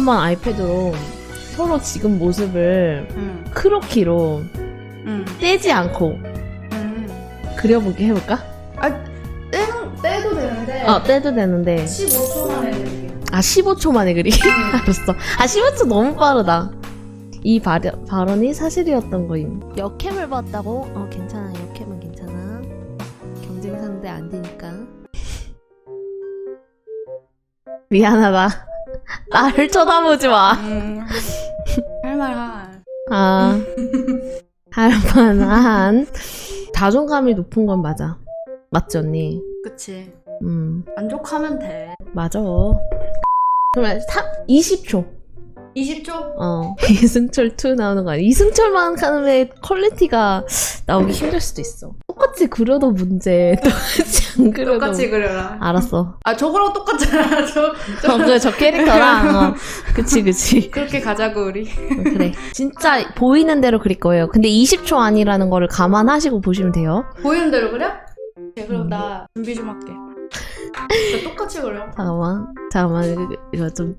한번 아이패드로 서로 지금 모습을 응. 크로키로 응. 떼지 않고 응. 그려보게 해볼까? 아, 떼는, 떼도 되는데. 어, 떼도 되는데. 15초 만에 해드릴게요. 아, 15초 만에 그리. 알았어. 아, 15초 너무 빠르다. 이 발언, 발언이 사실이었던 거임. 역캠을 봤다고? 어, 괜찮아. 역캠은 괜찮아. 경쟁 상대 안 되니까. 미안하다. 나를 쳐다보지 마. 음. 할말한. 아, 할만한. 자존감이 높은 건 맞아. 맞지, 언니? 그치. 음, 만족하면 돼. 맞아. 그러면 20초. 20초? 어, 이승철 2 나오는 거 아니야? 이승철만큼의 퀄리티가 나오기 힘들 수도 있어. 똑같이 그려도 문제, 똑같이 안 그려도. 똑같이 그려라. 알았어. 아, 저거랑 똑같잖아. 저, 저. 어, 그, 저 캐릭터랑, 어, 그치, 그치. 그렇게 가자고, 우리. 어, 그래. 진짜 보이는 대로 그릴 거예요. 근데 20초 아니라는 거를 감안하시고 보시면 돼요. 보이는 대로 그려? 네, 그럼 음. 나 준비 좀 할게. 나 똑같이 그려. 잠깐만. 잠깐만, 이거, 이거 좀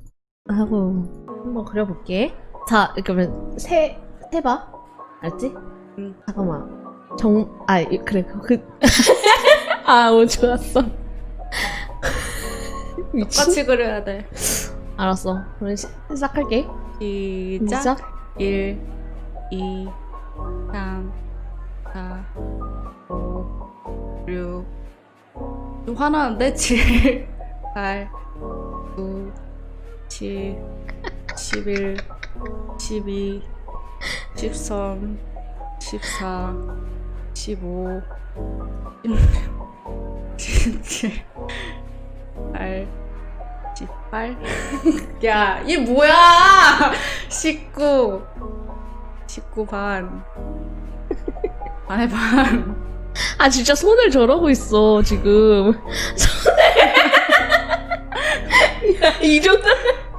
하고, 한번 그려볼게. 자, 그러면 세, 세 봐. 알지? 응. 잠깐만. 정, 아, 이- 그래, 그, 아, 오, 좋았어. 미친. 똑같이 그려야 돼. 알았어. 그럼 시, 시작할게. 시작. 시작. 1, 2, 3, 4, 5, 6. 좀 화나는데? 7, 8, 9, 10, 11, 12, 13, 14, 15, 16, 17, 8, 18. 야, 이 뭐야! 19. 19 반. 반에 반. 아, 진짜 손을 저러고 있어, 지금. 야, 이 정도.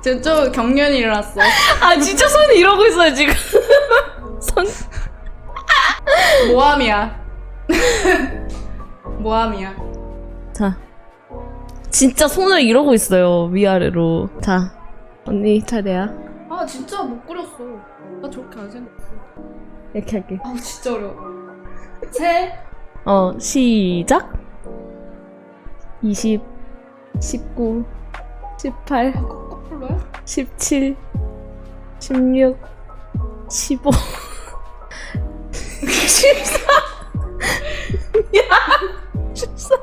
지금 좀 경련이 일어났어. 아, 진짜 손이 이러고 있어요, 지금. 손. 모함이야. 모함이야. 자. 진짜 손을 이러고 있어요, 위아래로. 자. 언니 차례야. 아, 진짜 못 그렸어. 나 저렇게 안 생겼어. 이렇게 할게. 아, 진짜 어려워. 세, 어, 시작. 20, 19, 18, 거꾸로야? 17, 16, 15, 14, 야, 14,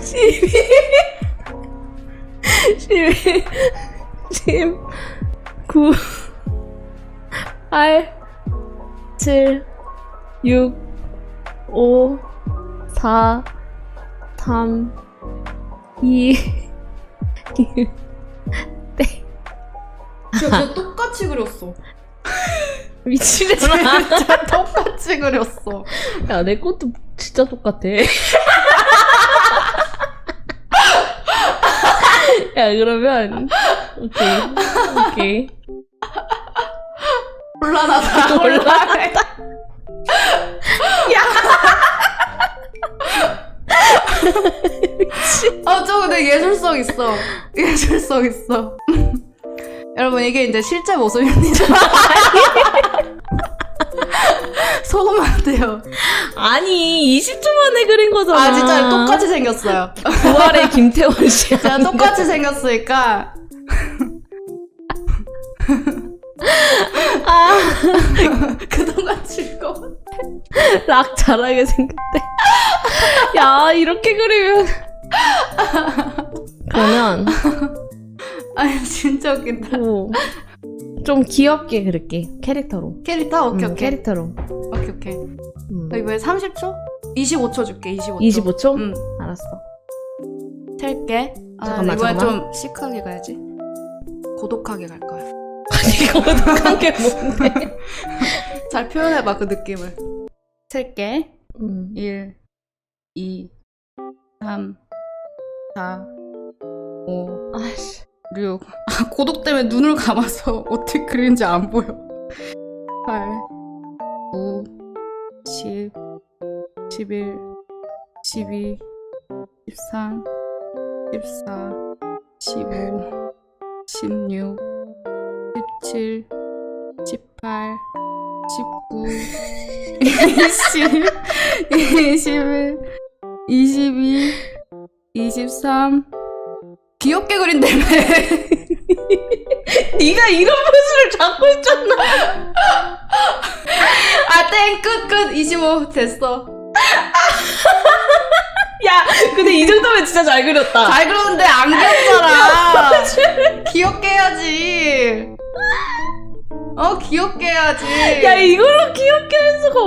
12, 11, 10, 9, 8, 7, 6, 5, 4, 3, 2, 1. 진짜 똑같이 그렸어. 미치잖아. 진짜 똑같이 그렸어. 야, 내 것도 진짜 똑같아. 야, 그러면, 오케이. 오케이. 곤란하다. 곤란해. 아, 저 근데 예술성 있어. 예술성 있어. 여러분, 이게 이제 실제 모습입니다. 속으면 안 돼요. 아니, 20초 만에 그린 거잖아. 아, 진짜 똑같이 생겼어요. 부활의 김태원 씨야. 제가 똑같이 생겼으니까. 아, 그동안 즐거워. 락 잘하게 생겼대. 야, 이렇게 그리면. 그러면, 아니, 진짜 웃긴다. 오, 좀 귀엽게 그릴게. 캐릭터로. 캐릭터? 오케이, 음, 오케이. 캐릭터로. 오케이, 오케이. 음. 왜 30초? 25초 줄게, 25초. 25초? 응. 알았어. 셀게. 아, 잠깐만, 이번엔 잠깐만. 좀 시크하게 가야지. 고독하게 갈 거야. 이거 어떡한 게 뭔데? 잘 표현해봐, 그 느낌을. 셀게. 음. 1, 2, 3, 4, 5, 아씨. 6. 아, 고독 때문에 눈을 감아서 어떻게 그리는지 안 보여. 8, 9, 10, 11, 12, 13, 14, 15, 16, 17, 18, 19, 20, 21, 22, 23. 귀엽게 그린다며. 네가 이런 모습을 잡고 있잖아. 아, 땡, 끝, 끝. 25. 됐어. 야, 근데 이 정도면 진짜 잘 그렸다. 잘 그렸는데 안 귀엽잖아. 귀엽게 해야지. 어, 귀엽게 해야지. 야, 이걸로 귀엽게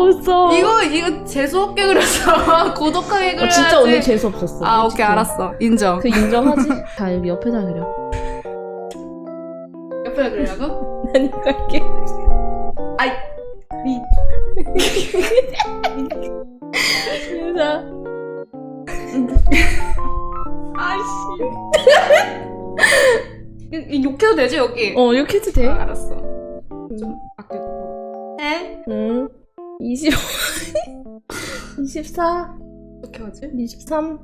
없어. 이거, 이거 재수 없게 그렸어. 고독하게 어, 그려야지. 진짜 오늘 재수 없었어. 아, 솔직히. 오케이, 알았어. 인정. 그 인정하지? 자, 여기 옆에다 그려. 옆에 그리려고? 난 이거 할게. 아이, 자. 이- 이 욕해도 되지, 여기? 어, 이렇게 해도 돼? 아, 알았어. 좀 아껴두고. 해? 응. 25. 24. 어떻게 하지? 23.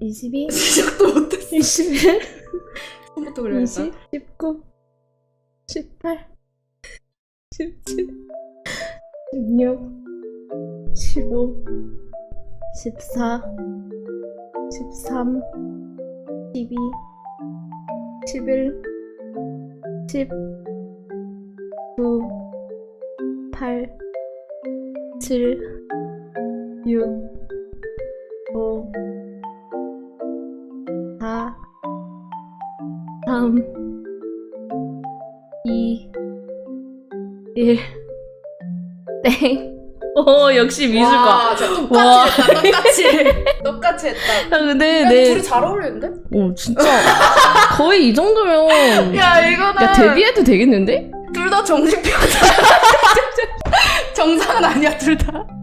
22. 시작도 못했어. 21. 처음부터 그려야겠다. 20. 19. 18. 17. 16. 15. 14. 13. 12. 11. 10. 9. 8. 7. 6. 5. 4. 3. 2. 1. 땡. 오, 역시 미술과. 와, 진짜 똑같이 했다, 똑같이. 똑같이 했다. 야, 근데 야, 내. 둘이 잘 어울리는데? 어, 진짜. 거의 이 정도면. 야, 이거는. 야, 데뷔해도 되겠는데? 둘 다 정신병자. 정상은 아니야, 둘 다.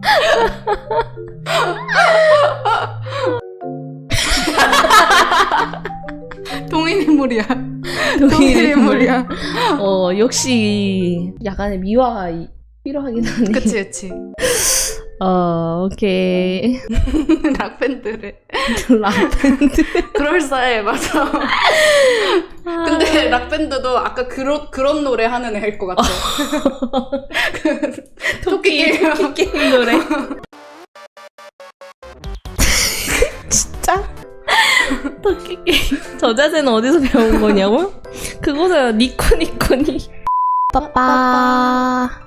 동인인물이야. 동인인물이야. 어, 역시 약간의 미화가 이- 필요하긴 하네. 그치, 그치. 어, 오케이. 락밴드래. 락밴드. 그럴싸해, 맞아. 근데 락밴드도 아까 그런, 그런 노래 하는 애일 것 같아. 토끼, 토끼. 게임 노래. 진짜? 토끼 게임. 저 자세는 어디서 배운 거냐고? 그거잖아, 니코니코니. 빠빠.